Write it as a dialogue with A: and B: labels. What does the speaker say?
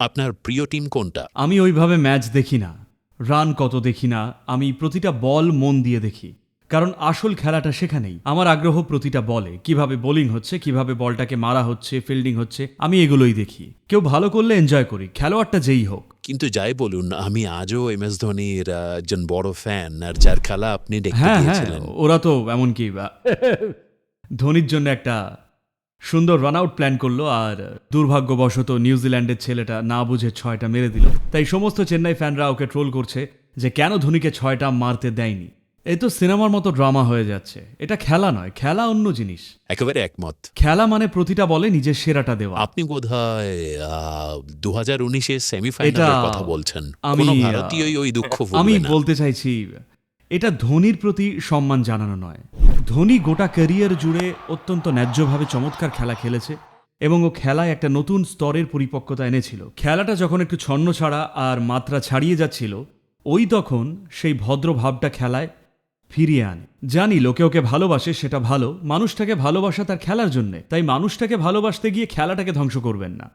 A: আপনার প্রিয় টিম কোনটা?
B: আমি ওইভাবে ম্যাচ দেখি না। রান কত দেখি না আমি প্রতিটা বল মন দিয়ে দেখি। কারণ আসল খেলাটা সেখানেই। আমার আগ্রহ প্রতিটা বলে। কীভাবে বোলিং হচ্ছে কীভাবে বলটাকে মারা হচ্ছে ফিল্ডিং হচ্ছে আমি এগুলোই দেখি। কেউ ভালো করলে এনজয় করি খেলোয়াড়টা যেই হোক।
A: কিন্তু যাই বলুন আমি আজও এম এস ধোনির একজন বড় ফ্যান আর যার খেলা আপনি দেখতে
B: হ্যাঁ হ্যাঁ ওরা তো এমনকি ধোনির জন্য একটা সুন্দর রান আউট প্ল্যান করল আর দুর্ভাগ্যবশত নিউজিল্যান্ডের ছেলেটা না বুঝে ছয়টা মেরে দিল। তাই সমস্ত চেন্নাই ফ্যানরা ওকে ট্রোল করছে যে কেন ধোনিকে ছয়টা মারতে দেয়নি। এই তো সিনেমার মতো ড্রামা হয়ে যাচ্ছে। এটা খেলা নয় খেলা অন্য জিনিস।
A: একেবারে একমত।
B: খেলা মানে প্রতিটা বলে নিজের সেরাটা দেওয়া।
A: আপনি বোধ হয় দু হাজার সেমিফাইনালের
B: এটা
A: কথা বলছেন।
B: আমি,
A: ভারতীয়ই ওই দুঃখ
B: আমি বলতে চাইছি এটা ধোনির প্রতি সম্মান জানানো নয়। ধোনি গোটা ক্যারিয়ার জুড়ে অত্যন্ত ন্যায্যভাবে চমৎকার খেলা খেলেছে এবং ও খেলায় একটা নতুন স্তরের পরিপক্কতা এনেছিল। খেলাটা যখন একটু ছন্ন ছাড়া আর মাত্রা ছাড়িয়ে যাচ্ছিল, ওই তখন সেই ভদ্র ভাবটা খেলায় ফিরিয়ে আনে। জানি লোকে ওকে ভালোবাসে, সেটা ভালো। মানুষটাকে ভালোবাসা তার খেলার জন্যে। তাই মানুষটাকে ভালোবাসতে গিয়ে খেলাটাকে ধ্বংস করবেন না।